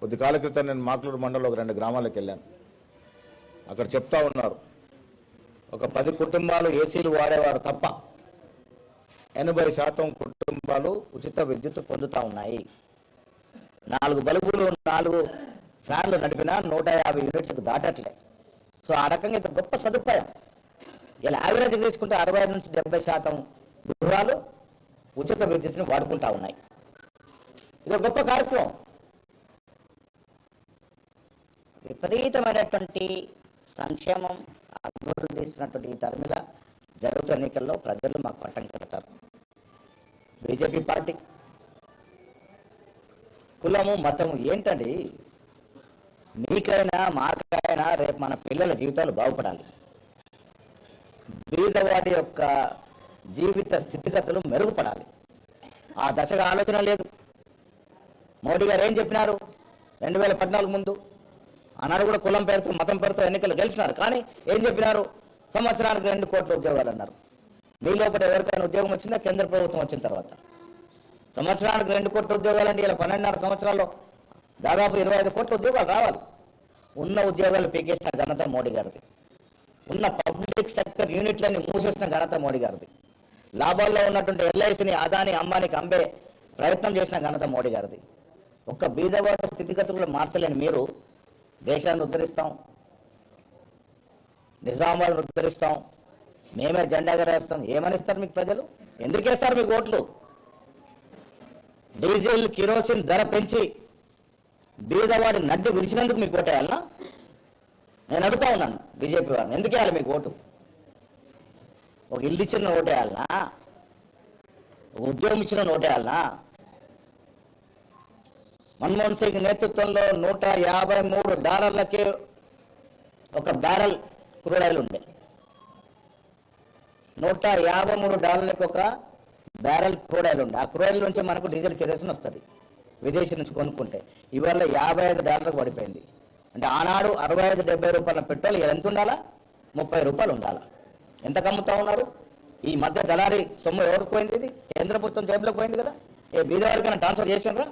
కొద్ది కాల క్రితం నేను మాక్లూరు మండలంలో ఒక రెండు గ్రామాలకు వెళ్ళాను. అక్కడ చెప్తా ఉన్నారు ఒక పది కుటుంబాలు ఏసీలు వాడేవారు తప్ప ఎనభై శాతం కుటుంబాలు ఉచిత విద్యుత్ పొందుతూ ఉన్నాయి. నాలుగు బల్బులు నాలుగు ఫ్యాన్లు నడిపినా నూట యాభై యూనిట్లకు దాటట్లే. సో ఆ రకంగా ఇంత గొప్ప సదుపాయం. ఇలా యావరేజ్ తీసుకుంటే అరవై ఐదు నుంచి డెబ్బై శాతం గృహాలు ఉచిత విద్యుత్ని వాడుకుంటా ఉన్నాయి. ఇది గొప్ప కార్యక్రమం. విపరీతమైనటువంటి సంక్షేమం అభివృద్ధి ఇస్తున్నటువంటి ఈ తరమిల జరుగుతున్న ఎన్నికల్లో ప్రజలు మాకు పట్టం కడతారు. బీజేపీ పార్టీ కులము మతము ఏంటండి? మీకైనా మాకైనా రేపు మన పిల్లల జీవితాలు బాగుపడాలి. బీదవాడి యొక్క జీవిత స్థితిగతులు మెరుగుపడాలి. ఆ దశగా ఆలోచన లేదు. మోడీ గారు ఏం చెప్పినారు? రెండు వేల పద్నాలుగు ముందు ఆనాడు కూడా కులం పేరుతో మతం పేరుతో ఎన్నికలు గెలిచినారు. కానీ ఏం చెప్పినారు? సంవత్సరానికి రెండు కోట్ల ఉద్యోగాలు అన్నారు. మీ లోపల ఎవరికైనా ఉద్యోగం వచ్చిందా? కేంద్ర ప్రభుత్వం వచ్చిన తర్వాత. సంవత్సరానికి రెండు కోట్ల ఉద్యోగాలు అంటే ఇలా పన్నెండున్నర సంవత్సరాల్లో దాదాపు ఇరవై ఐదు కోట్ల ఉద్యోగాలు రావాలి. ఉన్న ఉద్యోగాలు పీకేసిన ఘనత మోడీ గారిది. ఉన్న పబ్లిక్ సెక్టర్ యూనిట్లని మూసేసిన ఘనత మోడీ గారిది. లాభాల్లో ఉన్నటువంటి ఎల్ఐసిని అదాని అంబానికి అంబే ప్రయత్నం చేసిన ఘనత మోడీ గారిది. ఒక్క బీదవాడ స్థితిగతులు మార్చలేని మీరు దేశాన్ని ఉద్ధరిస్తాం. నిజామాబాద్ను ఉద్ధరిస్తాం. మేమే జెండా ఎగరేస్తాం ఏమనిస్తారు మీకు ప్రజలు? ఎందుకేస్తారు మీకు ఓట్లు? డీజిల్ కిరోసిన్ ధర పెంచి బీదవాడి నడ్డి విరిచినందుకు మీకు ఓటేయాలనా? నేను అడుగుతా ఉన్నాను బీజేపీ వారిని. ఎందుకు వేయాలి మీకు ఓటు? ఒక ఇల్లు ఇచ్చిన ఓటేయాలనా ఒక ఉద్యోగం ఇచ్చిన ఓటేయాలనా మన్మోహన్ సింగ్ నేతృత్వంలో నూట యాభై మూడు డాలర్లకి ఒక బ్యారల్ క్రూడ్ ఆయిల్ ఉండే. నూట యాభై మూడు డాలర్లకి ఒక బ్యారల్ క్రూడ్ ఆయిల్ ఉండే. ఆ క్రూడ్ ఆయిల్ నుంచి మనకు డీజిల్ కిరోసిన్ వస్తుంది విదేశీ నుంచి కొనుక్కుంటే. ఇవాళ యాభై ఐదు డాలర్లకు పడిపోయింది. అంటే ఆనాడు అరవై ఐదు డెబ్బై రూపాయల పెట్రోల్ ఎంత ఉండాలా? ముప్పై రూపాయలు ఉండాలా? ఎంత కమ్ముతా ఉన్నారు? ఈ మధ్య దళారీ సొమ్ము ఎవరికి పోయింది ఇది? కేంద్ర ప్రభుత్వం జేబులకు పోయింది కదా. ఏ బీదవారికైనా ట్రాన్స్ఫర్ చేసినరా?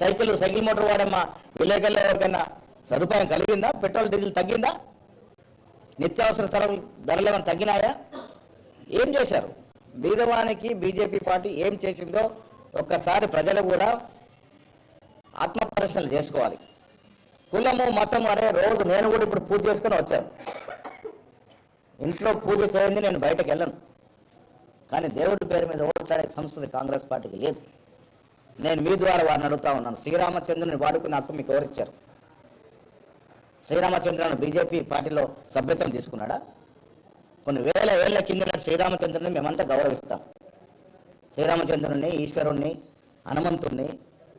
సైకిల్ సైకిల్ మోటార్ వాడమ్మా. విలేకరులు ఎవరికైనా సదుపాయం కలిగిందా? పెట్రోల్ డీజిల్ తగ్గిందా? నిత్యావసర ధరలు ధరలు ఏమైనా తగ్గినాయా? ఏం చేశారు? బీదవానికి బీజేపీ పార్టీ ఏం చేసిందో ఒక్కసారి ప్రజలు కూడా ఆత్మపరిశీలన చేసుకోవాలి. కులము మతం అనే రోజు నేను కూడా ఇప్పుడు పూజ చేసుకుని వచ్చాను. ఇంట్లో పూజ చేయండి నేను బయటకు వెళ్ళను. కానీ దేవుడి పేరు మీద ఓట్లాడే సంస్కృతి కాంగ్రెస్ పార్టీకి లేదు. నేను మీ ద్వారా వారిని అడుగుతా ఉన్నాను. శ్రీరామచంద్రుని వాడుకుని హక్కు మీకు ఎవరిచ్చారు? శ్రీరామచంద్రుని బీజేపీ పార్టీలో సభ్యత్వం తీసుకున్నాడా? కొన్ని వేల ఏళ్ళ కింద శ్రీరామచంద్రుని మేమంతా గౌరవిస్తాం. శ్రీరామచంద్రుని ఈశ్వరుణ్ణి హనుమంతుణ్ణి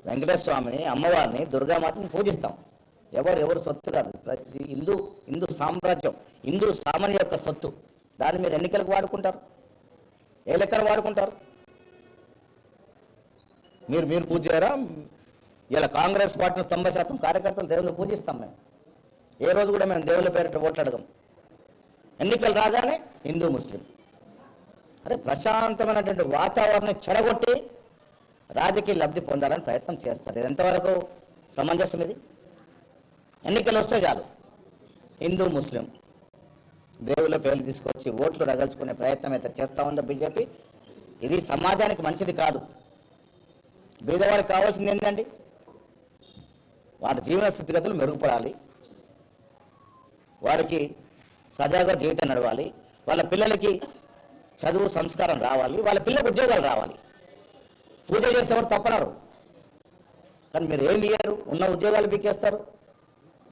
వెంకటేశ్వర స్వామిని అమ్మవారిని దుర్గామాతని పూజిస్తాం. ఎవరు ఎవరు సొత్తు కాదు. ప్రతి హిందూ హిందూ సామ్రాజ్యం హిందూ సామాన్య యొక్క సొత్తు. దాన్ని మీరు ఎన్నికలకు వాడుకుంటారు? ఏ లెక్కన వాడుకుంటారు? మీరు మీరు పూజ చేయరా ఇలా కాంగ్రెస్ పార్టీలో తొంభై శాతం కార్యకర్తలు దేవుళ్ళు పూజిస్తాం మేము. ఏ రోజు కూడా మేము దేవుళ్ళ పేరిట ఓట్లు అడగం. ఎన్నికలు రాగానే హిందూ ముస్లిం. అరే ప్రశాంతమైనటువంటి వాతావరణం చెడగొట్టి రాజకీయ లబ్ధి పొందాలని ప్రయత్నం చేస్తారు. ఇది ఎంతవరకు సమంజసం ఇది? ఎన్నికలు వస్తే చాలు. హిందూ ముస్లిం దేవుళ్ళ పేర్లు తీసుకొచ్చి ఓట్లు రగల్చుకునే ప్రయత్నం అయితే చేస్తా ఉందో బీజేపీ? ఇది సమాజానికి మంచిది కాదు. బీదవాడికి కావాల్సింది ఏంటండి వాడి జీవన స్థితిగతులు మెరుగుపడాలి. వారికి సజాగా జీవితం నడవాలి. వాళ్ళ పిల్లలకి చదువు సంస్కారం రావాలి. వాళ్ళ పిల్లలకు ఉద్యోగాలు రావాలి. పూజ చేసేవారు తప్పనరు. కానీ మీరు ఏమి ఇయ్యరు? ఉన్న ఉద్యోగాలు పీకేస్తారు.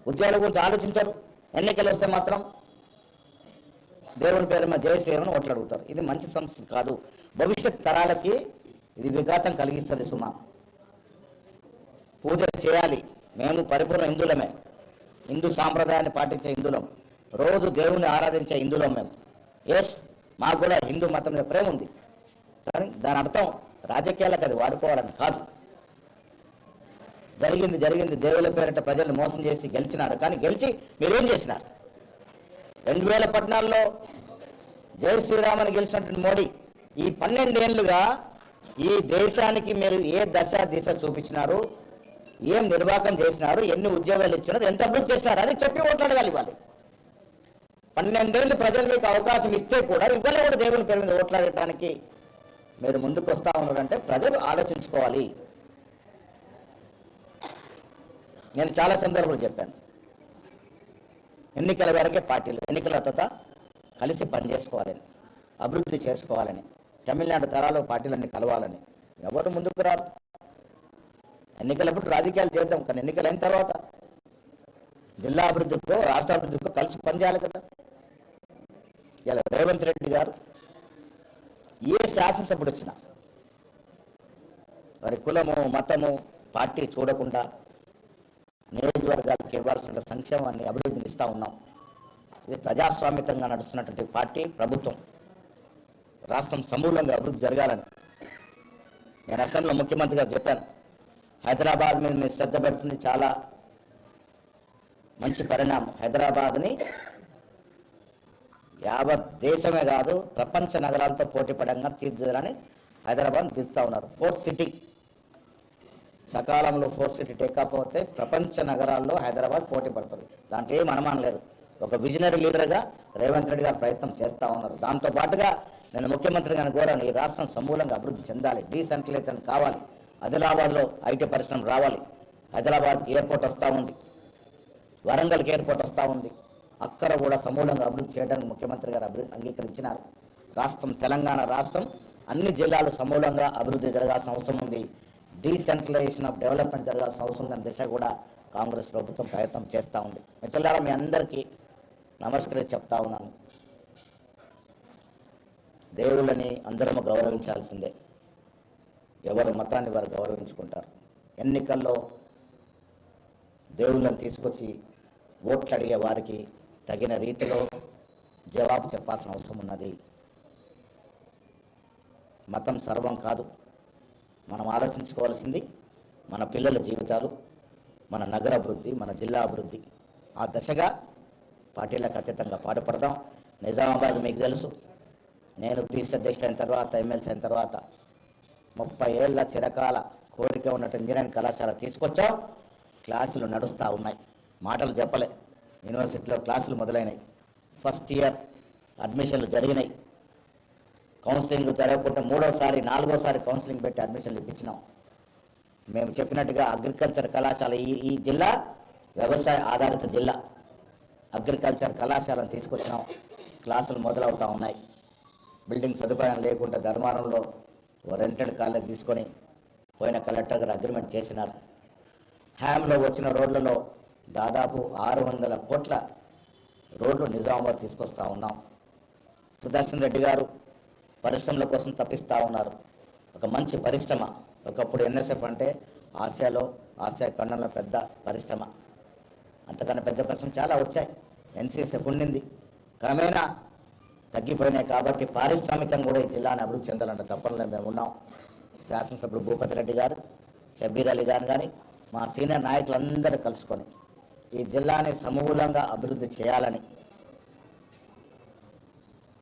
ఉద్యోగాల గురించి ఆలోచించరు. ఎన్నికలు వస్తే మాత్రం దేవుని పేరు మీద జయ శ్రీరామని ఓట్లు అడుగుతారు. ఇది మంచి సంస్కృతి కాదు. భవిష్యత్ తరాలకి ఇది విఘాతం కలిగిస్తుంది సుమ. పూజ చేయాలి. మేము పరిపూర్ణ హిందులమే హిందూ సాంప్రదాయాన్ని పాటించే హిందులం రోజు దేవుని ఆరాధించే హిందులం మేము. ఎస్ మాకు కూడా హిందూ మతం మీద ప్రేమ ఉంది. కానీ దాని అర్థం రాజకీయాలకు అది వాడుకోవాలని కాదు. జరిగింది జరిగింది. దేవుల పేరిట ప్రజలు మోసం చేసి గెలిచినారు. కానీ గెలిచి మీరేం చేసినారు? రెండు వేల పద్నాలుగులో జై శ్రీరామని గెలిచినటువంటి మోడీ ఈ పన్నెండేళ్ళుగా ఈ దేశానికి మీరు ఏ దశ దిశ చూపించినారు? ఏం నిర్వాహకం చేసినారు? ఎన్ని ఉద్యోగాలు ఇచ్చినారు? ఎంత అభివృద్ధి చేసినారు? అది చెప్పి ఓట్లాడగాలి వాళ్ళు. పన్నెండేళ్ళు ప్రజలు మీకు అవకాశం ఇస్తే కూడా ఇవ్వలే కూడా దేవుని పేరు మీద ఓట్లాడటానికి మీరు ముందుకు వస్తా ఉన్నారంటే ప్రజలు ఆలోచించుకోవాలి. నేను చాలా సందర్భాలు చెప్పాను. ఎన్నికల వరకే పార్టీలు ఎన్నికల తర్వాత కలిసి పనిచేసుకోవాలని అభివృద్ధి చేసుకోవాలని. తమిళనాడు తరాలు పార్టీలన్నీ కలవాలని. ఎవరు ముందుకు రారు? ఎన్నికలప్పుడు రాజకీయాలు చేద్దాం కానీ ఎన్నికలైన తర్వాత జిల్లా అభివృద్ధికో రాష్ట్ర అభివృద్ధికో కలిసి పనిచేయాలి కదా. ఇలా రేవంత్ రెడ్డి గారు ఏ శాసనసభ్యుడు వచ్చినా వారి కులము మతము పార్టీ చూడకుండా నియోజకవర్గాలకు ఇవ్వాల్సిన సంక్షేమాన్ని అభివృద్ధిని ఇస్తా ఉన్నాం. ఇది ప్రజాస్వామ్యతంగా నడుస్తున్నటువంటి పార్టీ ప్రభుత్వం. రాష్ట్రం సమూలంగా అభివృద్ధి జరగాలని నేను అసెంబ్లీలో ముఖ్యమంత్రి గారు చెప్పాను. హైదరాబాద్ మీద మీరు శ్రద్ధ పెడుతుంది చాలా మంచి పరిణామం. హైదరాబాద్ని యావత్ దేశమే కాదు ప్రపంచ నగరాలతో పోటీ పడంగా తీర్చిదిద్దాలని హైదరాబాద్ తీరుస్తా ఉన్నారు. Fourth city. సకాలంలో ఫోర్త్ సిటీ టేకాఫ్ అవుతే ప్రపంచ నగరాల్లో హైదరాబాద్ పోటీ పడుతుంది. దాంట్లో ఏం అనుమానం లేదు. ఒక విజనరీ లీడర్గా రేవంత్ రెడ్డి గారు ప్రయత్నం చేస్తూ ఉన్నారు. దాంతో పాటుగా నేను ముఖ్యమంత్రి గారిని కోరాను ఈ రాష్ట్రం సమూలంగా అభివృద్ధి చెందాలి డీసెంట్రలైజేషన్ కావాలి ఆదిలాబాద్లో ఐటీ పరిశ్రమ రావాలి. హైదరాబాద్కి ఎయిర్పోర్ట్ వస్తూ ఉంది. వరంగల్కి ఎయిర్పోర్ట్ వస్తూ ఉంది. అక్కడ కూడా సమూలంగా అభివృద్ధి చేయడానికి ముఖ్యమంత్రి గారు అభివృద్ధి అంగీకరించినారు. రాష్ట్రం తెలంగాణ రాష్ట్రం అన్ని జిల్లాలు సమూలంగా అభివృద్ధి జరగాల్సిన అవసరం ఉంది. డీసెంట్రలైజేషన్ ఆఫ్ డెవలప్మెంట్ జరగాల్సిన అవసరం ఉందని దిశ కూడా కాంగ్రెస్ ప్రభుత్వం ప్రయత్నం చేస్తూ ఉంది. మిత్రులారా మీ అందరికీ నమస్కారం చెప్తా ఉన్నాను. దేవుళ్ళని అందరము గౌరవించాల్సిందే. ఎవరు మతాన్ని వారు గౌరవించుకుంటారు. ఎన్నికల్లో దేవుళ్ళని తీసుకొచ్చి ఓట్లు అడిగే వారికి తగిన రీతిలో జవాబు చెప్పాల్సిన అవసరం ఉన్నది. మతం సర్వం కాదు. మనం ఆలోచించుకోవాల్సింది మన పిల్లల జీవితాలు మన నగర అభివృద్ధి మన జిల్లా అభివృద్ధి. ఆ దశగా పార్టీలకు అతీతంగా పాటుపడదాం. నిజామాబాద్ మీకు తెలుసు. నేను బీసీ అధ్యక్షుడు అయిన తర్వాత ఎమ్మెల్సీ అయిన తర్వాత ముప్పై ఏళ్ళ చిరకాల కోరిక ఉన్నట్టు ఇంజనీరింగ్ కళాశాల తీసుకొచ్చాం. క్లాసులు నడుస్తూ ఉన్నాయి. మాటలు చెప్పలే. యూనివర్సిటీలో క్లాసులు మొదలైనాయి. ఫస్ట్ ఇయర్ అడ్మిషన్లు జరిగినాయి. కౌన్సిలింగ్ జరగకుండా మూడోసారి నాలుగోసారి కౌన్సిలింగ్ పెట్టి అడ్మిషన్లు ఇప్పించినాం. మేము చెప్పినట్టుగా అగ్రికల్చర్ కళాశాల ఈ ఈ జిల్లా వ్యవసాయ ఆధారిత జిల్లా అగ్రికల్చర్ కళాశాలను తీసుకొచ్చినాం. క్లాసులు మొదలవుతూ ఉన్నాయి. బిల్డింగ్ సదుపాయం లేకుండా ధర్మారంలో ఓ రెంటెడ్ కాలేజ్ తీసుకొని పోయిన కలెక్టర్ గారు అగ్రిమెంట్ చేసినారు. హ్యామ్లో వచ్చిన రోడ్లలో దాదాపు ఆరు వందల కోట్ల రోడ్లు నిజామాబాద్ తీసుకొస్తా ఉన్నాం. సుదర్శన్ రెడ్డి గారు పరిశ్రమల కోసం తప్పిస్తూ ఉన్నారు. ఒక మంచి పరిశ్రమ. ఒకప్పుడు ఎన్ఎస్ఎఫ్ అంటే ఆసియాలో ఆసియా ఖండంలో పెద్ద పరిశ్రమ. అంతకన్నా పెద్ద పరిశ్రమ చాలా వచ్చాయి. ఎన్సీఎస్ఎఫ్ ఉండింది. క్రమేణా తగ్గిపోయినాయి కాబట్టి పారిశ్రామికంగా కూడా ఈ జిల్లాని అభివృద్ధి చెందాలంటే తప్పనిలో మేము ఉన్నాం. శాసనసభ్యుడు భూపతి రెడ్డి గారు షబీర్ అలీ గారు కానీ మా సీనియర్ నాయకులందరూ కలుసుకొని ఈ జిల్లాని సమూలంగా అభివృద్ధి చేయాలని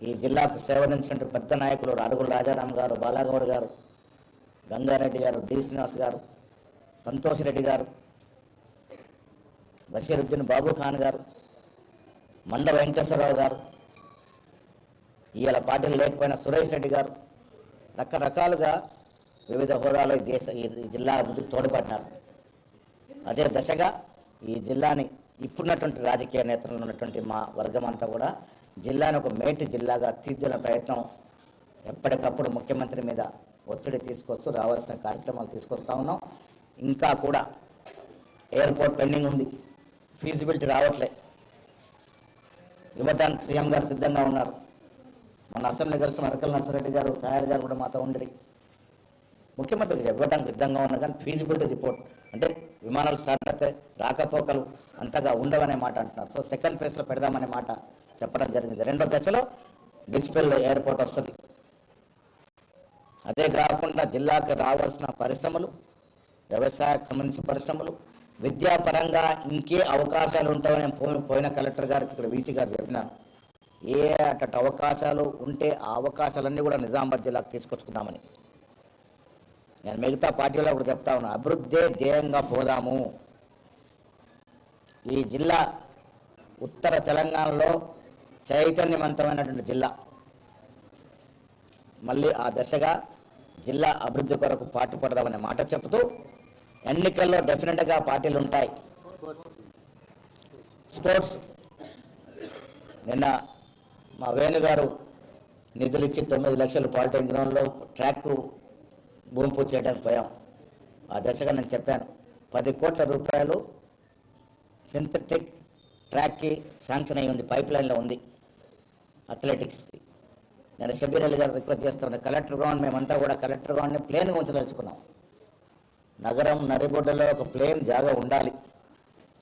ఈ జిల్లాకు సేవదించిన పెద్ద నాయకులు అడుగుల రాజారాం గారు బాలాగౌడ్ గారు గంగారెడ్డి గారు డి శ్రీనివాస్ గారు సంతోష్ రెడ్డి గారు బషీరుద్దీన్ బాబు ఖాన్ గారు మండ వెంకటేశ్వరరావు గారు ఇవాళ పార్టీలు లేకపోయిన సురేష్ రెడ్డి గారు రకరకాలుగా వివిధ హోదాలో ఈ దేశ ఈ జిల్లా అభివృద్ధికి తోడ్పడినారు. అదే దశగా ఈ జిల్లాని ఇప్పుడున్నటువంటి రాజకీయ నేతలు ఉన్నటువంటి మా వర్గం అంతా కూడా జిల్లాను ఒక మేటి జిల్లాగా తీర్చిన ప్రయత్నం ఎప్పటికప్పుడు ముఖ్యమంత్రి మీద ఒత్తిడి తీసుకొస్తూ రావాల్సిన కార్యక్రమాలు తీసుకొస్తా ఉన్నాం. ఇంకా కూడా ఎయిర్పోర్ట్ పెండింగ్ ఉంది. ఫీజిబిలిటీ రావట్లే. ఇవ్వడానికి సీఎం గారు సిద్ధంగా ఉన్నారు. మన అసెంబ్లీ కలిసి అరకల్ నర్సరెడ్డి గారు తయారు గారు కూడా మాతో ఉండరు ముఖ్యమంత్రికి ఇవ్వడానికి సిద్ధంగా ఉన్నా కానీ ఫీజిబిలిటీ రిపోర్ట్ అంటే విమానాలు స్టార్ట్ అయితే రాకపోకలు అంతగా ఉండవనే మాట అంటున్నారు. సో సెకండ్ ఫేజ్లో పెడదామనే మాట చెప్పడం జరిగింది. రెండో దశలో డిజిపల్ ఎయిర్పోర్ట్ వస్తుంది. అదే కాకుండా జిల్లాకు రావాల్సిన పరిశ్రమలు వ్యవసాయకు సంబంధించిన పరిశ్రమలు విద్యాపరంగా ఇంకే అవకాశాలు ఉంటాయని పోయిన కలెక్టర్ గారికి ఇక్కడ వీసీ గారు చెప్పినారు. ఏ అటు అవకాశాలు ఉంటే ఆ అవకాశాలన్నీ కూడా నిజామాబాద్ జిల్లాకు తీసుకొచ్చుకుందామని. నేను మిగతా పార్టీలో కూడా చెప్తా ఉన్నా అభివృద్ధే ధ్యేయంగా పోదాము. ఈ జిల్లా ఉత్తర తెలంగాణలో చైతన్యవంతమైనటువంటి జిల్లా. మళ్ళీ ఆ దశగా జిల్లా అభివృద్ధి కొరకు పాటుపడదామనే మాట చెబుతూ ఎన్నికల్లో డెఫినెట్గా పార్టీలు ఉంటాయి. స్పోర్ట్స్. నిన్న మా వేణు గారు నిధులు ఇచ్చి తొమ్మిది లక్షలు పాలిటెక్నిక్ గ్రౌండ్లో ట్రాక్ భూమి పూర్తి చేయడానికి పోయాం. ఆ దశగా నేను చెప్పాను. పది కోట్ల రూపాయలు సింథటిక్ ట్రాక్కి శాంక్షన్ అయ్యి ఉంది. పైప్ లైన్లో ఉంది. అథ్లెటిక్స్. నేను షబీర్ అలీ గారు రిక్వెస్ట్ చేస్తున్నాను కలెక్టర్ గ్రౌండ్ మేమంతా కూడా కలెక్టర్ గ్రౌండ్ని ప్లేన్గా ఉంచదలుచుకున్నాం. నగరం నరిబొడ్డలో ఒక ప్లేన్ జాగా ఉండాలి.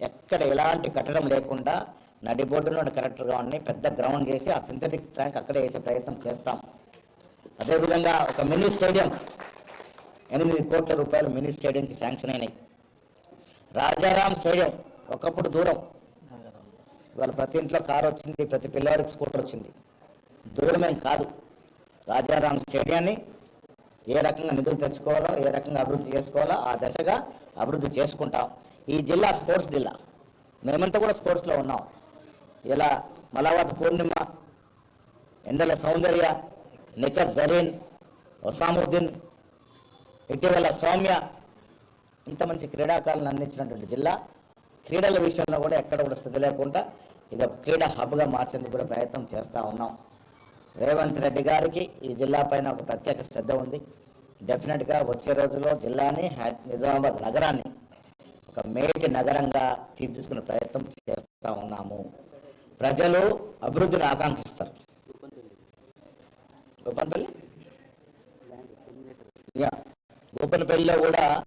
ఎక్కడ ఎలాంటి కట్టడం లేకుండా నడిబొడ్డులో ఉన్న కలెక్టర్ గ్రౌండ్ని పెద్ద గ్రౌండ్ చేసి ఆ సింథటిక్ ట్రాక్ అక్కడే వేసే ప్రయత్నం చేస్తాం. అదేవిధంగా ఒక మినీ స్టేడియం ఎనిమిది కోట్ల రూపాయలు మినీ స్టేడియంకి శాంక్షన్ అయినాయి. రాజారాం స్టేడియం ఒకప్పుడు దూరం. ఇవాళ ప్రతి ఇంట్లో కారు వచ్చింది ప్రతి పిల్లవాడికి స్కూటర్ వచ్చింది. దూరమేం కాదు. రాజారాం స్టేడియాన్ని ఏ రకంగా నిధులు తెచ్చుకోవాలో ఏ రకంగా అభివృద్ధి చేసుకోవాలో ఆ దశగా అభివృద్ధి చేసుకుంటాం. ఈ జిల్లా స్పోర్ట్స్ జిల్లా. మేమంతా కూడా స్పోర్ట్స్లో ఉన్నాం. ఇలా మలావత్ పూర్ణిమ ఎండల సౌందర్య నిఖత్ జరీన్ ఒసాముద్దీన్ ఇటీవల సౌమ్య ఇంత మంచి క్రీడాకారులను అందించినటువంటి జిల్లా. క్రీడల విషయంలో కూడా ఎక్కడ కూడా స్థితి లేకుండా ఇది ఒక క్రీడా హబ్గా మార్చేందుకు కూడా ప్రయత్నం చేస్తూ ఉన్నాం. రేవంత్ రెడ్డి గారికి ఈ జిల్లా పైన ఒక ప్రత్యేక శ్రద్ధ ఉంది. డెఫినెట్గా వచ్చే రోజుల్లో జిల్లాని నిజామాబాద్ నగరాన్ని ఒక మేటి నగరంగా తీర్చుకునే ప్రయత్నం చేస్తూ ఉన్నాము. ప్రజలు అభివృద్ధిని ఆకాంక్షిస్తారు. గోపన్పల్లి? యా. కూడా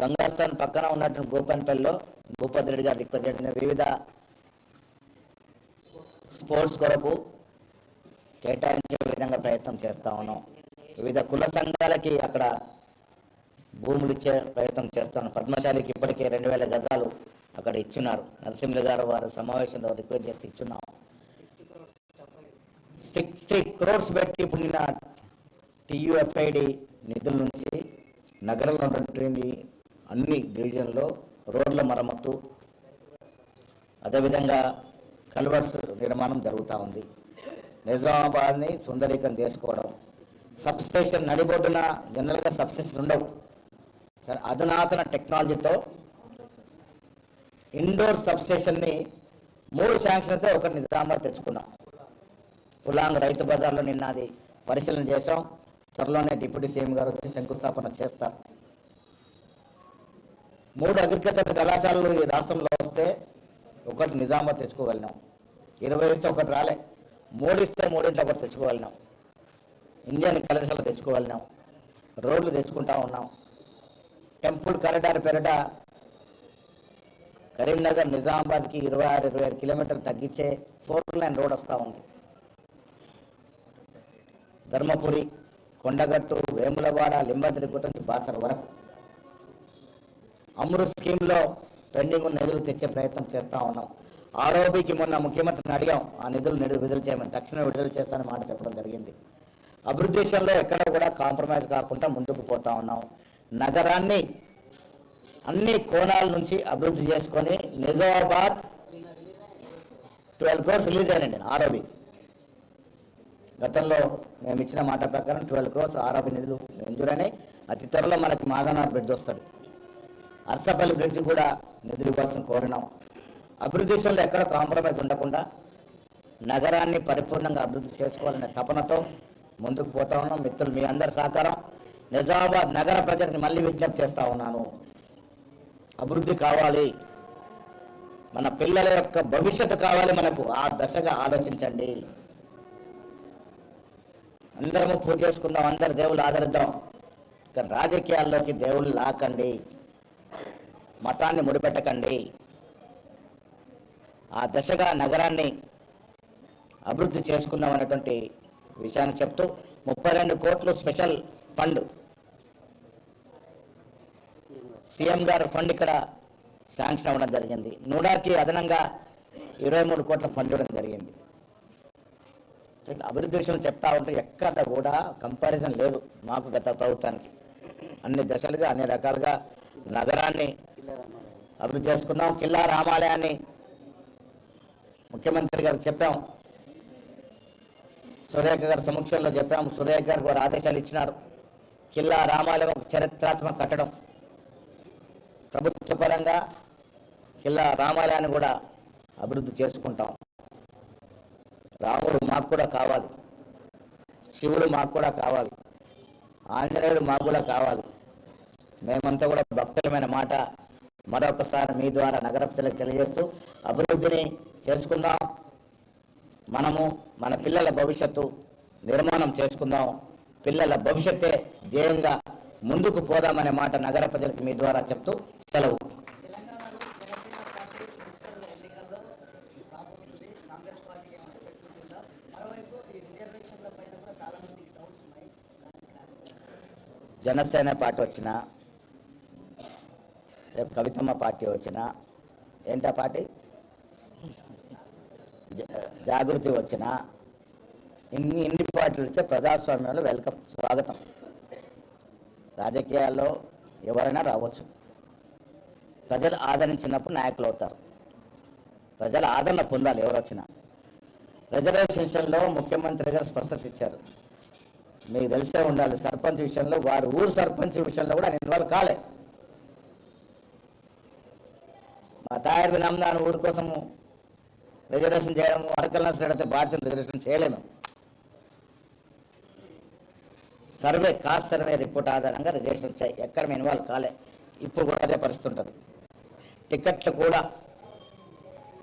గంగాస్థాన్ పక్కన ఉన్నటువంటి గోపనపల్లిలో భూపతి రెడ్డి గారు రిక్వెస్ట్ చేయడం వివిధ స్పోర్ట్స్ కొరకు కేటాయించే విధంగా ప్రయత్నం చేస్తా ఉన్నాం. వివిధ కుల సంఘాలకి అక్కడ భూములు ఇచ్చే ప్రయత్నం చేస్తాను పద్మశాలికి ఇప్పటికే రెండు వేల గజాలు అక్కడ ఇచ్చున్నారు. నరసింహులు గారు వారి సమావేశంలో రిక్వెస్ట్ చేసి ఇచ్చున్నాం. సిక్స్టీ క్రోర్స్ పెట్టి ఇప్పుడు నిన్న టీయూఎఫ్ఐడి నిధుల నుంచి నగరంలో ఉన్నటువంటి అన్ని డివిజన్లో రోడ్ల మరమ్మతు అదేవిధంగా కల్వర్స్ నిర్మాణం జరుగుతూ ఉంది. నిజామాబాద్ని సుందరీకరణ చేసుకోవడం. సబ్స్టేషన్ నడిబొడ్డున జనరల్గా సబ్స్టేషన్ ఉండవు. అధునాతన టెక్నాలజీతో ఇండోర్ సబ్ స్టేషన్ని మూడు శాంక్షన్తో ఒకటి నిజామాబాద్ తెచ్చుకున్నాం. పులాంగ్ రైతు బజార్లో నిన్న అది పరిశీలన చేశాం. త్వరలోనే డిప్యూటీ సీఎం గారు వచ్చి శంకుస్థాపన చేస్తారు. మూడు అగ్రికల్చర్ కళాశాలలు ఈ రాష్ట్రంలో వస్తే ఒకటి నిజామాబాద్ తెచ్చుకోగలిగినాం. ఇరవై ఇస్తే ఒకటి రాలే. మూడు ఇస్తే మూడింటి ఒకటి తెచ్చుకోగలిగినాం. ఇండియన్ కళాశాల తెచ్చుకోగలిగినాం. రోడ్లు తెచ్చుకుంటా ఉన్నాం. టెంపుల్ కారిడార్ పేరిట కరీంనగర్ నిజామాబాద్కి ఇరవై ఆరు ఇరవై ఆరు కిలోమీటర్లు తగ్గించే ఫోర్ లైన్ రోడ్ వస్తూ ఉంది. ధర్మపురి కొండగట్టు వేములవాడ లింబద్రిగుట్ట నుంచి బాసర వరకు. అమృత్ స్కీమ్లో పెండింగ్ ఉన్న నిధులు తెచ్చే ప్రయత్నం చేస్తూ ఉన్నాం. ఆరోపీకి మొన్న ముఖ్యమంత్రిని అడిగాం ఆ నిధులు నిధులు విడుదల చేయమని తక్షణమే విడుదల చేస్తానని మాట చెప్పడం జరిగింది. అభివృద్ధి విషయంలో ఎక్కడ కూడా కాంప్రమైజ్ కాకుండా ముందుకు పోతా ఉన్నాం. నగరాన్ని అన్ని కోణాల నుంచి అభివృద్ధి చేసుకొని నిజామాబాద్ ట్వెల్వ్ క్రోర్స్ రిలీజ్ అయినండి ఆరోపి గతంలో మేము ఇచ్చిన మాట ప్రకారం ట్వెల్వ్ క్రోర్స్ ఆరోపి నిధులు మంజూరైనాయి అతి త్వరలో మనకి మాదనార్ బ్రిడ్జ్ వస్తుంది. అర్సపల్లి బ్రిడ్జ్ కూడా నిధులు ఇవ్వాల్సిన కోరినాం. అభివృద్ధి విషయంలో ఎక్కడ కాంప్రమైజ్ ఉండకుండా నగరాన్ని పరిపూర్ణంగా అభివృద్ధి చేసుకోవాలనే తపనతో ముందుకు పోతా ఉన్నాం. మిత్రులు మీ అందరి సహకారం. నిజామాబాద్ నగర ప్రజలకు మళ్ళీ విజ్ఞప్తి చేస్తా ఉన్నాను. అభివృద్ధి కావాలి. మన పిల్లల యొక్క భవిష్యత్తు కావాలి మనకు. ఆ దశగా ఆలోచించండి. అందరము పూజ చేసుకుందాం అందరు దేవుళ్ళు ఆదరిద్దాం. కానీ రాజకీయాల్లోకి దేవుళ్ళు లాకండి. మతాన్ని ముడిపెట్టకండి. ఆ దశగా నగరాన్ని అభివృద్ధి చేసుకుందాం అనేటువంటి విషయాన్ని చెప్తూ ముప్పై రెండు కోట్లు స్పెషల్ ఫండ్ సీఎం గారు ఫండ్ ఇక్కడ శాంక్షన్ అవ్వడం జరిగింది. నూడాకి అదనంగా ఇరవై మూడు కోట్ల ఫండ్ ఇవ్వడం జరిగింది. అభివృద్ధి విషయం చెప్తా ఉంటే ఎక్కడ కూడా కంపారిజన్ లేదు మాకు గత ప్రభుత్వానికి. అన్ని దశలుగా అన్ని రకాలుగా నగరాన్ని అభివృద్ధి చేసుకున్నాం. కిల్లా రామాలయాన్ని ముఖ్యమంత్రి గారికి చెప్పాం. సురేఖ గారి సమక్షంలో చెప్పాం. సురేఖ గారికి వారు ఆదేశాలు ఇచ్చినారు. కిల్లా రామాలయం ఒక చరిత్రాత్మక కట్టడం. ప్రభుత్వ పరంగా కిల్లా రామాలయాన్ని కూడా అభివృద్ధి చేసుకుంటాం. రాముడు మాకు కూడా కావాలి. శివుడు మాకు కూడా కావాలి. ఆంజనేయుడు మాకు కూడా కావాలి. మేమంతా కూడా భక్తులమైన మాట మరొకసారి మీ ద్వారా నగర ప్రజలకు తెలియజేస్తూ అభివృద్ధిని చేసుకుందాం. మనము మన పిల్లల భవిష్యత్తు నిర్మాణం చేసుకుందాం. పిల్లల భవిష్యత్తే ధ్యేయంగా ముందుకు పోదామనే మాట నగర ప్రజలకు మీ ద్వారా చెప్తూ సెలవు. జనసేన పార్టీ వచ్చిన రేపు కవితమ్మ పార్టీ వచ్చిన ఏంటా పార్టీ? జ- జాగృతి వచ్చిన ఇన్ని ఇన్ని పార్టీలు వచ్చే ప్రజాస్వామ్యంలో వెల్కమ్ స్వాగతం. రాజకీయాల్లో ఎవరైనా రావచ్చు. ప్రజలు ఆదరించినప్పుడు నాయకులు అవుతారు. ప్రజల ఆదరణ పొందాలి ఎవరు వచ్చినా రిజర్వేషన్లో ముఖ్యమంత్రి గారు స్పష్టత ఇచ్చారు. మీకు తెలిసే ఉండాలి సర్పంచ్ విషయంలో వారి ఊరు సర్పంచ్ విషయంలో కూడా ఆయన ఇన్వాల్వ్ కాలే. మా తాయారు నమ్మదాని ఊరి కోసము. రిజర్వేషన్ చేయడము అరకల్ నష్టడితే భారతీయ రిజర్వేషన్ చేయలేము. సర్వే కాస్ట్ సర్వే రిపోర్ట్ ఆధారంగా రిజర్వేషన్ వచ్చాయి. ఎక్కడ ఇన్వాల్వ్ కాలే. ఇప్పుడు కూడా అదే పరిస్థితి ఉంటుంది. టికెట్లు కూడా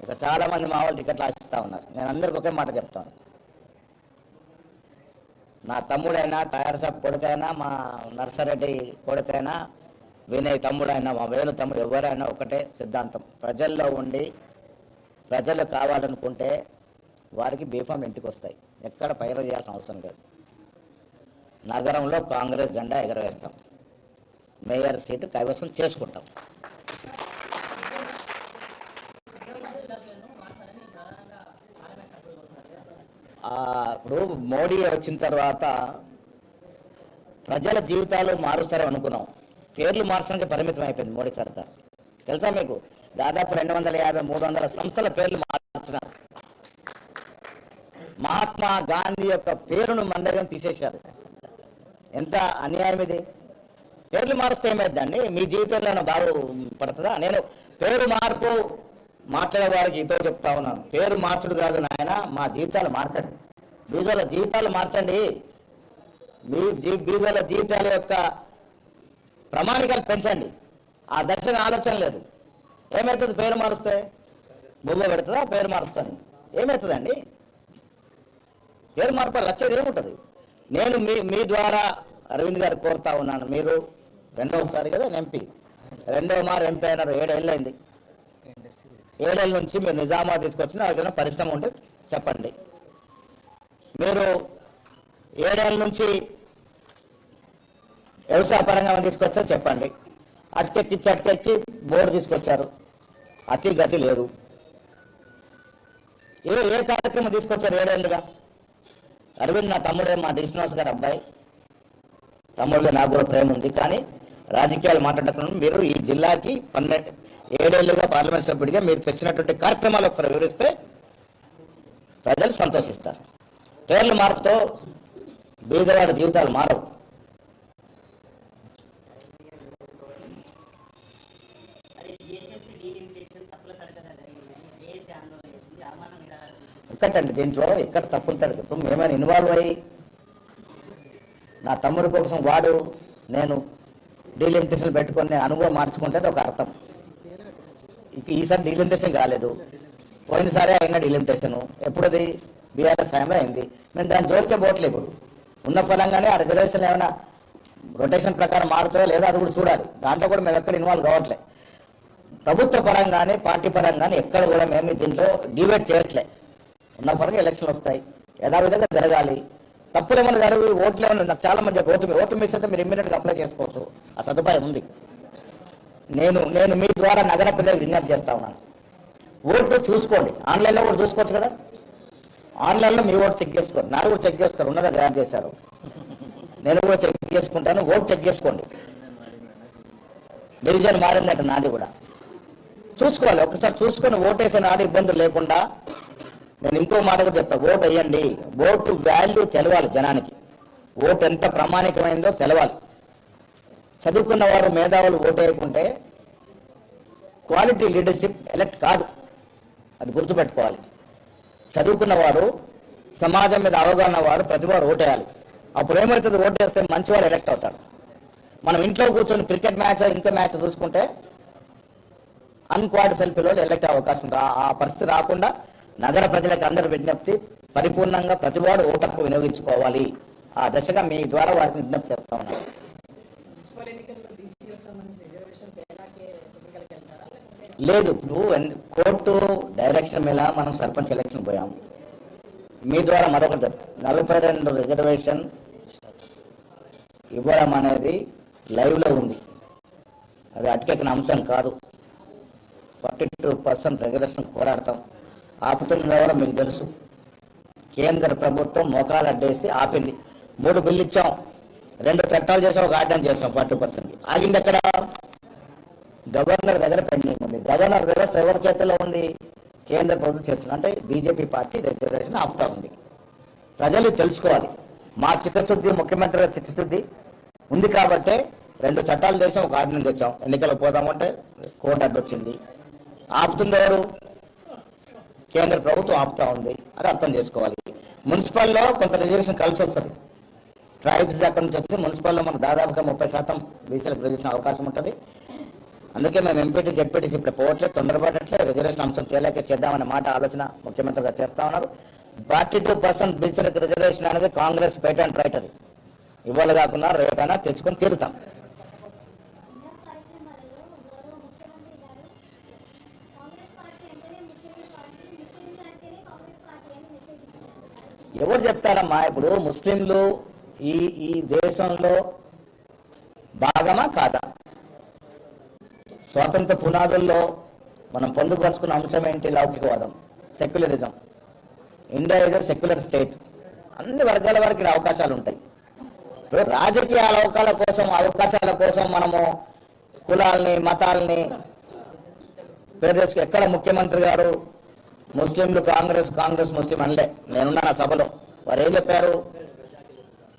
ఇక చాలామంది మా వాళ్ళు టికెట్లు ఆశిస్తూ ఉన్నారు. నేను అందరికి ఒకే మాట చెప్తాను. నా తమ్ముడైనా టైర్ షాప్ కొడుకైనా మా నర్సరెడ్డి కొడుకైనా వినయ్ తమ్ముడైనా మా వేణు తమ్ముడు ఎవరైనా ఒకటే సిద్ధాంతం. ప్రజల్లో ఉండి ప్రజలు కావాలనుకుంటే వారికి బీఫామ్ ఇంటికి వస్తాయి ఎక్కడ పైరు చేయాల్సిన అవసరం లేదు. నగరంలో కాంగ్రెస్ జెండా ఎగరవేస్తాం. మేయర్ సీటు కైవసం చేసుకుంటాం. ఇప్పుడు మోడీ వచ్చిన తర్వాత ప్రజల జీవితాలు మారుస్తారని అనుకున్నాం. పేర్లు మార్చడానికి పరిమితం అయిపోయింది మోడీ సర్కార్. తెలుసా మీకు? దాదాపు రెండు వందల యాభై మూడు వందల సంస్థల పేర్లు మార్చినారు మహాత్మా గాంధీ యొక్క పేరును మన తీసేశారు. ఎంత అన్యాయం ఇది? పేర్లు మారుస్తే ఏమైందండి? మీ జీవితంలో ఏమైనా పడుతుందా? నేను పేరు మార్పు మాట్లాడే వారికి ఇదో చెప్తా ఉన్నాను. పేరు మార్చుడు కాదు నాయన మా జీవితాలు మార్చండి. బీదల జీవితాలు మార్చండి. మీ జీ బీదల జీవితాల యొక్క ప్రమాణికాలు పెంచండి. ఆ దర్శన ఆలోచన లేదు. ఏమవుతుంది పేరు మారుస్తే? బొమ్మ పెడుతుందా? పేరు మారుస్తాను ఏమవుతుందండి పేరు మార్పు లక్ష్యం ఏముంటుంది నేను మీ మీ ద్వారా అరవింద్ గారు కోరుతా ఉన్నాను. మీరు రెండవసారి కదా ఎంపీ. రెండవ మారు ఎంపీ అయినారు. ఏడేళ్ళైంది. ఏడేళ్ళ నుంచి మీరు నిజామాబాద్ తీసుకొచ్చిన ఏదైనా పరిశ్రమ ఉంటే చెప్పండి. మీరు ఏడేళ్ళ నుంచి వ్యవసాయ పరంగా ఏమైనా తీసుకొచ్చారో చెప్పండి. అట్టెక్కిచ్చి అట్టెక్కి బోర్డు తీసుకొచ్చారు. అతి గతి లేదు. ఏ ఏ కార్యక్రమం తీసుకొచ్చారు ఏడేళ్ళుగా? అరవింద్ నా తమ్ముడే మా డి శ్రీనివాస్ గారు అబ్బాయి. తమ్ముడిగా నాకు కూడా ప్రేమ ఉంది. కానీ రాజకీయాలు మాట్లాడకుండా మీరు ఈ జిల్లాకి పన్నెండు ఏడేళ్ళుగా పార్లమెంట్ సభ్యుడిగా మీరు తెచ్చినటువంటి కార్యక్రమాలు ఒకసారి వివరిస్తే ప్రజలు సంతోషిస్తారు. పేర్ల మార్పుతో బీదవాడి జీవితాలు మారవు. దీక్ష దీంట్లో ఎక్కడ తప్పులు తడదు ఇప్పుడు మేమైనా ఇన్వాల్వ్ అయ్యి నా తమ్ముడి కోసం వాడు నేను డీలిమిటేషన్ పెట్టుకొని అనుభవం మార్చుకుంటే అది ఒక అర్థం. ఇక ఈసారి డీలిమిటేషన్ కాలేదు. పోయినసారి అయిన డీలిమిటేషన్ ఎప్పుడది? బీఆర్ఎస్ టైంలో అయింది. మేము దాని జోలికే పోవట్లేదు ఇప్పుడు. ఉన్న ఫలంగానే ఆ రిజర్వేషన్ ఏమైనా రొటేషన్ ప్రకారం మారుతాయో లేదా అది కూడా చూడాలి. దాంట్లో కూడా మేము ఎక్కడ ఇన్వాల్వ్ కావట్లే. ప్రభుత్వ పరంగానే పార్టీ పరంగానే ఎక్కడ కూడా మేము దీంట్లో డిబేట్ చేయట్లే. ఉన్న పరంగా ఎలక్షన్లు వస్తాయి. యథావిధంగా జరగాలి. తప్పులు ఏమైనా జరిగి ఓట్లు ఏమైనా నాకు చాలా మంది ఓటు ఓటు మిస్ అయితే మీరు ఇమ్మీడియట్గా అప్లై చేసుకోవచ్చు. ఆ సదుపాయం ఉంది. నేను నేను మీ ద్వారా నగర ప్రజలకు విజ్ఞప్తి చేస్తా ఉన్నాను. ఓటు చూసుకోండి. ఆన్లైన్లో కూడా చూసుకోవచ్చు కదా? ఆన్లైన్లో మీ ఓటు చెక్ చేసుకోండి. నాకు కూడా చెక్ చేసుకోరు. ఉన్నదా గ్రాప్ చేశారు. నేను కూడా చెక్ చేసుకుంటాను. ఓటు చెక్ చేసుకోండి. డివిజన్ మారిందంటే నాది కూడా. చూసుకోవాలి. ఒకసారి చూసుకొని ఓటేసిన నాడు ఇబ్బందులు లేకుండా నేను ఇంకో మాట కూడా చెప్తా. ఓటు వేయండి. ఓటు వాల్యూ తెలవాలి జనానికి. ఓటు ఎంత ప్రామాణికమైందో తెలవాలి. చదువుకున్న వారు మేధావులు ఓటు వేయకుంటే క్వాలిటీ లీడర్షిప్ ఎలక్ట్ కాదు. అది గుర్తుపెట్టుకోవాలి. చదువుకున్న వారు సమాజం మీద అవగాహన వారు ప్రతి వారు ఓటేయాలి అప్పుడు ఏమవుతుంది? ఓటేస్తే మంచివాడు ఎలక్ట్ అవుతాడు మనం ఇంట్లో కూర్చొని క్రికెట్ మ్యాచ్ ఇంకా మ్యాచ్ చూసుకుంటే అన్క్వాలిఫైడ్ పిల్లలు ఎలక్ట్ అవకాశం ఉంది ఆ పరిస్థితి రాకుండా నగర ప్రజలకు అందరి విజ్ఞప్తి పరిపూర్ణంగా ప్రతివాడు ఓటు హక్కు వినియోగించుకోవాలి. ఆ దశగా మీ ద్వారా వారికి విజ్ఞప్తి చేస్తా ఉన్నాను. లేకుంటే లేదు ఇప్పుడు కోర్టు డైరెక్షన్ మీద మనం సర్పంచ్ ఎలక్షన్ పోయాం. మీ ద్వారా మరొకటి. నలభై రెండు రిజర్వేషన్ ఇవ్వడం అనేది లైవ్లో ఉంది. అది అటుకెక్కిన అంశం కాదు. ఫార్టీ టూ పర్సెంట్ రిజర్వేషన్ పోరాడతాం. ఆపుతున్న ఎవరో మీకు తెలుసు. కేంద్ర ప్రభుత్వం మోకాలు అడ్డేసి ఆపింది. మూడు బిల్లు ఇచ్చాం. రెండు చట్టాలు చేసాం ఒక ఆర్డర్ చేసాం ఫార్టీ పర్సెంట్. ఆగింది ఎక్కడ? గవర్నర్ దగ్గర పెండింగ్ ఉంది. గవర్నర్ వ్యవస్థ ఎవరి చేతిలో ఉంది? కేంద్ర ప్రభుత్వం చేతులు. అంటే బీజేపీ పార్టీ రిజర్వేషన్ ఆపుతా ఉంది. ప్రజలు తెలుసుకోవాలి. మా చిత్తశుద్ధి ముఖ్యమంత్రి చిత్తశుద్ధి ఉంది కాబట్టే రెండు చట్టాలు చేసాం ఒక ఆర్డినెన్స్ తెచ్చాం ఎన్నికలకు పోదామంటే కోర్టు అడ్డొచ్చింది. ఆపుతుంది ఎవరు? కేంద్ర ప్రభుత్వం ఆపుతా ఉంది. అది అర్థం చేసుకోవాలి. మున్సిపల్లో కొంత రిజర్వేషన్ కలిసి వస్తుంది. ట్రైబ్స్ అక్కడ నుంచి వస్తే మున్సిపల్లో మనకు దాదాపుగా ముప్పై శాతం బీసీలకు రిజర్వేషన్ అవకాశం ఉంటుంది. అందుకే మేము ఎంపీటీ జెడ్పీటీసీ ఇప్పుడు పోవట్లేదు తొందరపడట్లే రిజర్వేషన్ అంశం తేలేక చేద్దామనే మాట ఆలోచన ముఖ్యమంత్రి గారు చేస్తా ఉన్నారు. ఫార్టీ టూ పర్సెంట్ బీసీలకు రిజర్వేషన్ అనేది కాంగ్రెస్ పేటెంట్ రైట్ అది ఇవాళ కాకుండా రేపైనా తెచ్చుకొని తీరుతాం ఎన్నో కార్యక్రమాలలో గౌరవ ముఖ్యమంత్రి గారు కాంగ్రెస్ పార్టీ అంటేనే ముస్లిం పార్టీ ముస్లింలు అంటేనే కాంగ్రెస్ పార్టీ అని మెసేజ్ ఇచ్చారు ఎవరు చెప్తారమ్మా? ఇప్పుడు ముస్లింలు ఈ ఈ దేశంలో భాగమా కాదా? స్వాతంత్ర పునాదుల్లో మనం పొందుపరుచుకున్న అంశం ఏంటి? లౌకికవాదం secularism. India is secular state అన్ని వర్గాల వారికి అవకాశాలు ఉంటాయి. ఇప్పుడు రాజకీయ అవకాశాల కోసం అవకాశాల కోసం మనము కులాలని మతాలని పేరు ఎక్కడ ముఖ్యమంత్రి గారు ముస్లింలు కాంగ్రెస్ కాంగ్రెస్ ముస్లిం అనలే. నేనున్నా నా సభలో. వారు ఏం చెప్పారు?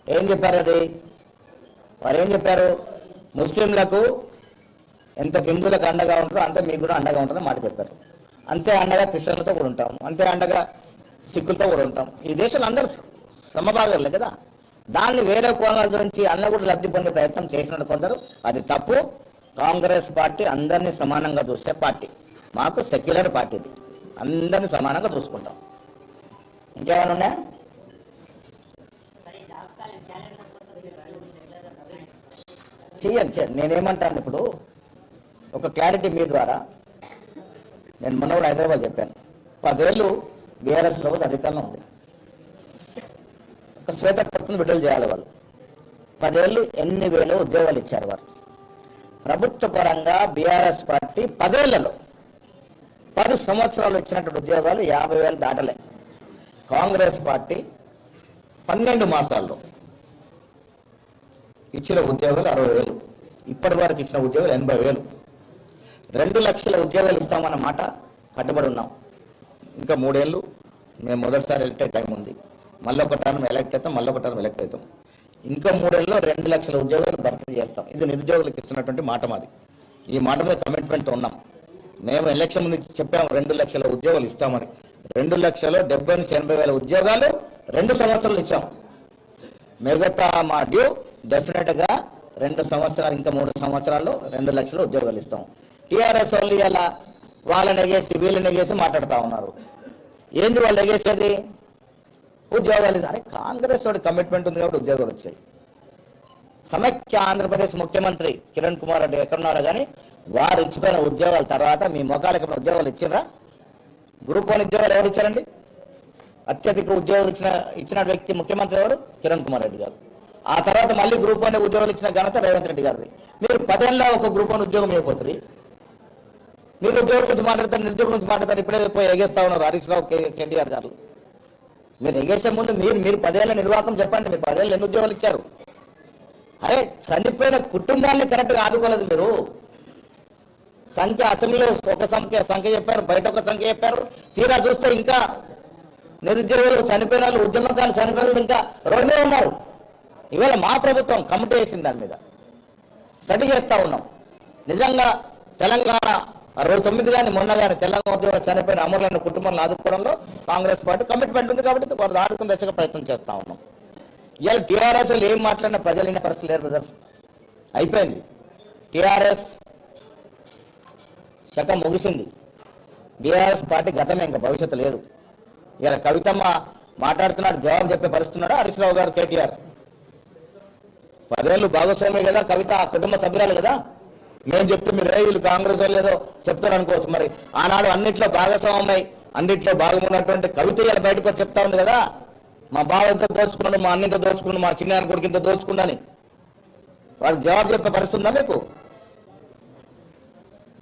ఏం చెప్పారు అది? వారు ఏం చెప్పారు? ముస్లింలకు ఎంత హిందువులకు అండగా ఉంటుందో అంతే మీకు కూడా అండగా ఉంటుందో మాట చెప్పారు. అంతే అండగా క్రిస్టియన్లతో కూడా ఉంటాం అంతే అండగా సిక్కులతో కూడా ఉంటాం ఈ దేశంలో అందరూ సమభాగాలే కదా. దాన్ని వేరే కోణాల గురించి అన్న కూడా లబ్ధి పొందే ప్రయత్నం చేసినట్టు కొందరు. అది తప్పు. కాంగ్రెస్ పార్టీ అందరినీ సమానంగా చూసే పార్టీ. మాకు సెక్యులర్ పార్టీ ఇది. అందరిని సమానంగా చూసుకుంటాం. ఇంకేమైనా ఉన్నాయా? చెయ్యండి చెయ్యండి. నేనేమంటాను ఇప్పుడు ఒక క్లారిటీ మీ ద్వారా. నేను మొన్న కూడా హైదరాబాద్ చెప్పాను. పదేళ్ళు బీఆర్ఎస్ ప్రభుత్వం అధికారంలో ఉంది. ఒక శ్వేతపత్రం విడుదల చేయాలి వాళ్ళు. పదేళ్ళు ఎన్ని వేలు ఉద్యోగాలు ఇచ్చారు వారు. ప్రభుత్వ పరంగా బీఆర్ఎస్ పార్టీ పదేళ్ళలో పది సంవత్సరాలు ఇచ్చినటువంటి ఉద్యోగాలు యాభై వేలు దాటలే. కాంగ్రెస్ పార్టీ పన్నెండు మాసాల్లో ఇచ్చిన ఉద్యోగాలు అరవై వేలు. ఇప్పటి వరకు ఇచ్చిన ఉద్యోగాలు ఎనభై వేలు. రెండు లక్షల ఉద్యోగాలు ఇస్తామన్న మాట కట్టుబడి ఉన్నాం. ఇంకా మూడేళ్ళు మేము మొదటిసారి ఎలక్టెడ్ టైం ఉంది. మళ్ళీ ఒక టర్మ్ ఎలక్ట్ అవుతాం మళ్ళీ ఒక టర్మ్ ఎలక్ట్ అవుతాం. ఇంకా మూడేళ్ళలో రెండు లక్షల ఉద్యోగాలు భర్తీ చేస్తాం. ఇది నిరుద్యోగులకు ఇస్తున్నటువంటి మాట మాది. ఈ మాట మీద కమిట్మెంట్ ఉన్నాం. మేము ఎలక్షన్ ముందు చెప్పాము రెండు లక్షల ఉద్యోగాలు ఇస్తామని. రెండు లక్షలు డెబ్బై నుంచి ఎనభై వేల ఉద్యోగాలు రెండు సంవత్సరాలు ఇచ్చాం. మిగతా మా డ్యూ డెఫినెట్గా రెండు సంవత్సరాలు ఇంకా మూడు సంవత్సరాలు రెండు లక్షల ఉద్యోగాలు ఇస్తాం. టీఆర్ఎస్ వాళ్ళు ఇలా వాళ్ళని ఎగేసి వీళ్ళని ఎగేసి మాట్లాడుతూ ఉన్నారు. ఏంది వాళ్ళు ఎగేసేది? ఉద్యోగాలు అరే కాంగ్రెస్ వాడి కమిట్మెంట్ ఉంది కాబట్టి ఉద్యోగాలు వచ్చాయి. సమైక్య ఆంధ్రప్రదేశ్ ముఖ్యమంత్రి కిరణ్ కుమార్ రెడ్డి ఎక్కడున్నారో కానీ వారు ఇచ్చిపోయిన ఉద్యోగాల తర్వాత మీ మొఖాలకి ఉద్యోగాలు ఇచ్చినరా గ్రూప్ వన్ ఉద్యోగాలు ఎవరు ఇచ్చారండి? అత్యధిక ఉద్యోగాలు ఇచ్చిన ఇచ్చిన వ్యక్తి ముఖ్యమంత్రి ఎవరు? కిరణ్ కుమార్ రెడ్డి గారు. ఆ తర్వాత మళ్ళీ గ్రూప్ వన్ ఉద్యోగాలు ఇచ్చిన ఘనత రేవంత్ రెడ్డి గారిది. మీరు పదేళ్ళ ఒక గ్రూప్ వన్ ఉద్యోగం అయిపోతుంది మీరు ఉద్యోగం గురించి మాట్లాడతారు నిరుద్యోగుల గురించి మాట్లాడతారు ఇప్పుడే పోయి ఎగేస్తా ఉన్నారు హరీష్ రావు కే- కేటీఆర్ గారు. మీరు ఎగేసే ముందు మీరు మీరు పదేళ్ళ నిర్వాహకం చెప్పండి మీరు పదేళ్ళు ఎన్ని ఉద్యోగాలు ఇచ్చారు? అరే చనిపోయిన కుటుంబాన్ని కరెక్ట్గా ఆదుకోలేదు మీరు. సంఖ్య అసెంబ్లీలో ఒక సంఖ్య సంఖ్య చెప్పారు బయట ఒక సంఖ్య చెప్పారు. తీరా చూస్తే ఇంకా నిరుద్యోగులు చనిపోయిన వాళ్ళు ఉద్యమకాలు చనిపోయిన ఇంకా రెండే ఉన్నారు. ఇవాళ మా ప్రభుత్వం కమిటీ వేసింది దాని మీద. స్టడీ చేస్తా ఉన్నాం. నిజంగా తెలంగాణ అరవై తొమ్మిది కానీ మొన్న కానీ తెలంగాణ ఉద్యోగం చనిపోయిన అమరులైన కుటుంబాలను ఆదుకోవడంలో కాంగ్రెస్ పార్టీ కమిట్మెంట్ ఉంది కాబట్టి వారు ఆడుకున్న దశగా ప్రయత్నం చేస్తా ఉన్నాం. ఇవాళ టీఆర్ఎస్ ఏం మాట్లాడినా ప్రజలు వినే పరిస్థితి లేరు బ్రదర్. అయిపోయింది. టీఆర్ఎస్ శకం ముగిసింది. బీఆర్ఎస్ పార్టీ గతమే ఇంకా భవిష్యత్తు లేదు. ఇలా కవితమ్మ మాట్లాడుతున్నాడు జవాబు చెప్పే పరిస్థితున్నాడు హరీష్ రావు గారు కేటీఆర్. పదేళ్ళు భాగస్వామి కదా కవిత కుటుంబ సభ్యురాలు కదా. మేము చెప్తే మీరు వీళ్ళు కాంగ్రెస్ వాళ్ళు ఏదో చెప్తారు అనుకోవచ్చు మరి. ఆనాడు అన్నిట్లో భాగస్వామ్యమై అన్నిట్లో భాగమున్నటువంటి కవిత ఇలా బయటకు వచ్చి చెప్తా ఉంది కదా. మా బావ ఎంత దోచుకున్నాడు మా అన్నింత దోచుకున్నాడు మా చిన్న కొడుకు ఇంత దోచుకున్నాని వాళ్ళకి జవాబు చెప్పే పరిస్థితుందా మీకు?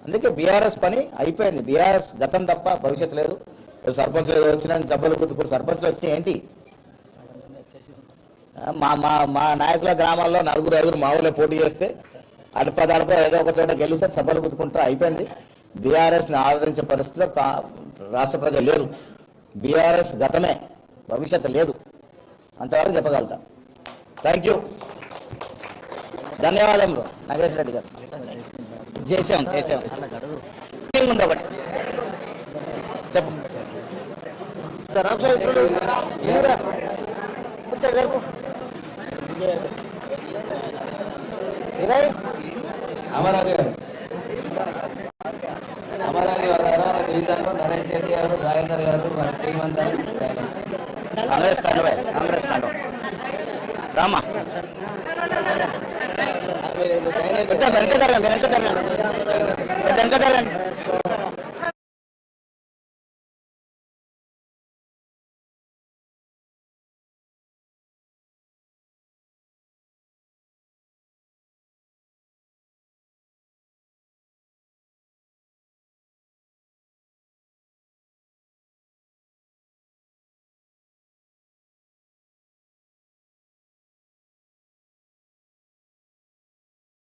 అందుకే బీఆర్ఎస్ పని అయిపోయింది. బీఆర్ఎస్ గతం తప్ప భవిష్యత్తు లేదు. సర్పంచ్ వచ్చిన సభలు ఇప్పుడు సర్పంచ్లు వచ్చినాయి ఏంటి? మా మా మా నాయకుల గ్రామాల్లో నలుగురు ఐదుగురు మామూలే పోటీ చేస్తే అడపదడప ఏదో ఒక చోట గెలిస్తే సభలు గుద్దుకుంటా అయిపోయింది. బీఆర్ఎస్ని ఆదరించే పరిస్థితిలో రాష్ట్ర ప్రజలు లేరు. బీఆర్ఎస్ గతమే భవిష్యత్తు లేదు. అంతవరకు చెప్పగలుగుతా. థ్యాంక్ యూ ధన్యవాదములు. నాగేశ్వర రెడ్డి గారు. చేసాం చేసాం ఉంది ఒకటి? చెప్పు. అమరావతి గారు. అమరావతి గారు జీవితంలో నరేష్ రెడ్డి గారు రాజేందర్ గారు మన టీం అంతా కాంగ్రెస్ కండవే కాంగ్రెస్ కండవ రామా వెనక జరగండి వెనక జరగండి వెనక జరగండి